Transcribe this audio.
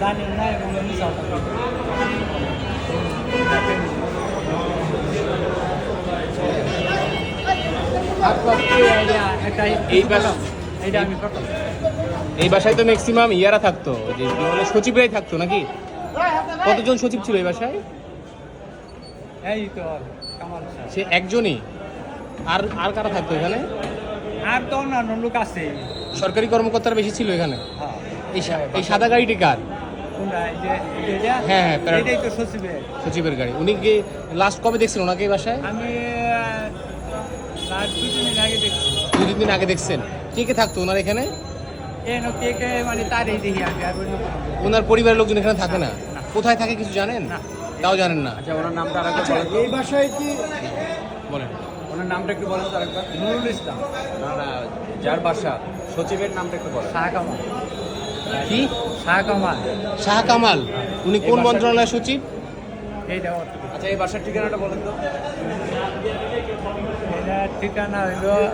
না এই বাসায় তো ম্যাক্সিমাম ইয়ারা থাকতো যে কি সচিবরাই থাকতো নাকি? কতজন সচিব ছিল এই বাসায়? এই তো সে একজনই? আর আর কারা থাকতো এখানে? আর তো অন্যান্য লোক আছে। সরকারি কর্মকর্তারা বেশি ছিল এখানে। হ্যাঁ। এই এই সাদা গাড়িটি কার? হ্যাঁ, হ্যাঁ, এটাই তো সচিবের। সচিবের গাড়ি। উনি কি লাস্ট কবে দেখছেন ওনাকে এই বাসায়? আমি আহ, দুই তিন দিন আগে দেখছি। দুই তিন দিন আগে দেখছেন। কে কে থাকতো ওনার এখানে? এ কে কে মানে তারই দেখি। ওনার পরিবারের লোকজন এখানে থাকে না। কোথায় থাকে কিছু জানেন? না। তাও জানেন না। আচ্ছা ওনার নামটা আরেকবার বলেন। এই বাসায় কি বলেন। ওনার নামটা একটু বলেন তো আরেকবার। নুরুল ইসলাম। না না যার বাসা সচিবের নামটা একটু বলেন। শাহ কামাল কি? শাহ কামাল। শাহ কামাল। উনি কোন মন্ত্রণালয়ের সচিব? এইটা আচ্ছা এই বাসার ঠিকানাটা বলেন তো। এটা ঠিকানা হইল